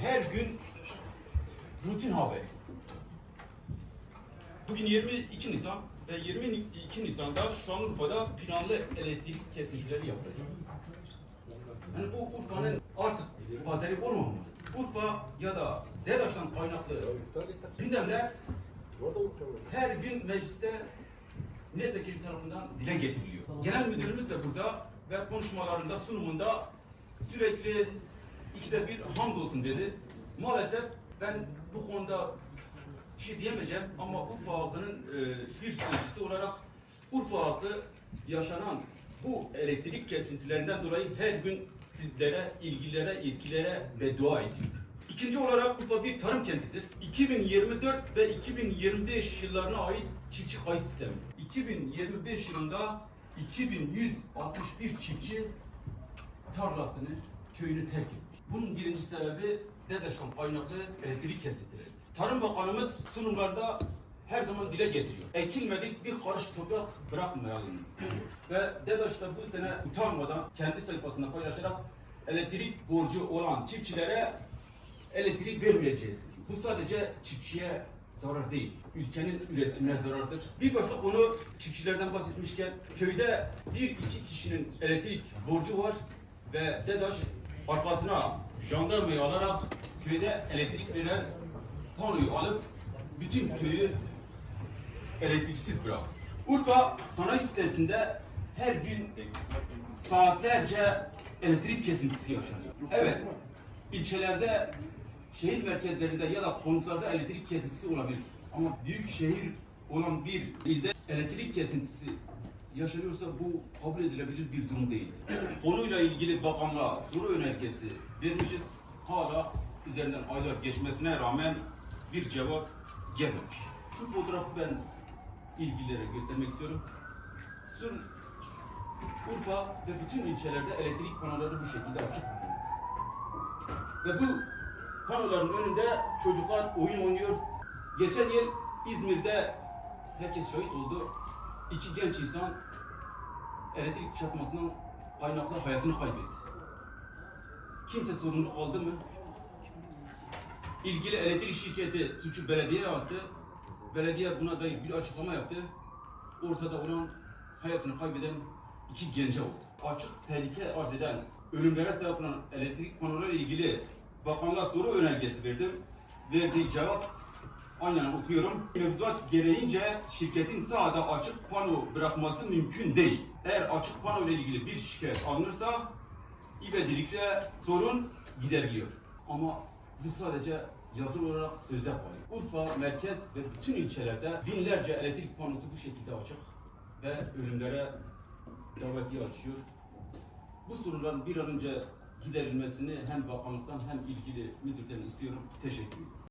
her gün rutin haberi. Bugün 22 Nisan ve 22 Nisan'da Şanlıurfa'da planlı elektrik kesintileri yapılacak. Yani bu Urfa'nın artık kaderi olmamalı. Urfa ya da DEDAŞ'tan kaynaklı gündemler her gün mecliste milletvekili tarafından dile getiriliyor. Genel müdürümüz de burada ve konuşmalarında, sunumunda sürekli ikide bir hamdolsun dedi. Maalesef ben bu konuda bir şey diyemeyeceğim ama Urfa halkının e, bir sözcüsü olarak Urfa halkı yaşanan bu elektrik kesintilerinden dolayı her gün sizlere, ilgilere, yetkililere beddua ediyor. İkinci olarak Urfa bir tarım kentidir. 2024 ve 2025 yıllarına ait çiftçi kayıt sistemi. 2025 yılında 2161 çiftçi tarlasını, köyünü terk etmiş. Bunun birinci sebebi Dedeşan kaynaklı elektrik kesintileri. Tarım Bakanımız sunumlarda her zaman dile getiriyor. Ekilmedik bir karış toprak bırakmayalım. Ve Dedeş de bu sene utanmadan kendi sayfasında paylaşarak elektrik borcu olan çiftçilere elektrik vermeyeceğiz. Bu sadece çiftçiye zarar değil. Ülkenin üretimine zarardır. Bir başka konu çiftçilerden bahsetmişken köyde bir iki kişinin elektrik borcu var ve DEDAŞ arkasına jandarmayı alarak köyde elektrik veren panoyu alıp bütün köyü elektriksiz bırak. Urfa sanayi sitesinde her gün saatlerce elektrik kesintisi yaşanıyor. Evet, ilçelerde, şehir merkezlerinde ya da konutlarda elektrik kesintisi olabilir. Ama büyük şehir olan bir ilde elektrik kesintisi yaşanıyorsa bu kabul edilebilir bir durum değil. Konuyla ilgili bakanlığa soru önergesi vermişiz. Hala üzerinden aylar geçmesine rağmen bir cevap gelmemiş. Şu fotoğrafı ben ilgililere göstermek istiyorum. Sur, Urfa ve bütün ilçelerde elektrik panoları bu şekilde açık. Ve bu panoların önünde çocuklar oyun oynuyor. Geçen yıl İzmir'de herkes şahit oldu. İki genç insan elektrik çarpmasından kaynaklı hayatını kaybetti. Kimse sorumlu kaldı mı? İlgili elektrik şirketi suçu belediyeye attı. Belediye buna dair bir açıklama yaptı. Ortada olan hayatını kaybeden iki gence oldu. Açık tehlike arz eden ölümlere sebep olan elektrik panolarıyla ilgili bakanlığa soru önergesi verdim. Verdiği cevap aynen okuyorum. Mevzuat gereğince şirketin sahada açık pano bırakması mümkün değil. Eğer açık pano ile ilgili bir şikayet alınırsa ivedilikle sorun gideriliyor. Ama bu sadece yazılı olarak sözde kalıyor. Urfa, merkez ve bütün ilçelerde binlerce elektrik panosu bu şekilde açık ve ölümlere davetiye açıyor. Bu sorunların bir an önce giderilmesini hem bakanlıktan hem ilgili müdürden istiyorum. Teşekkür ederim.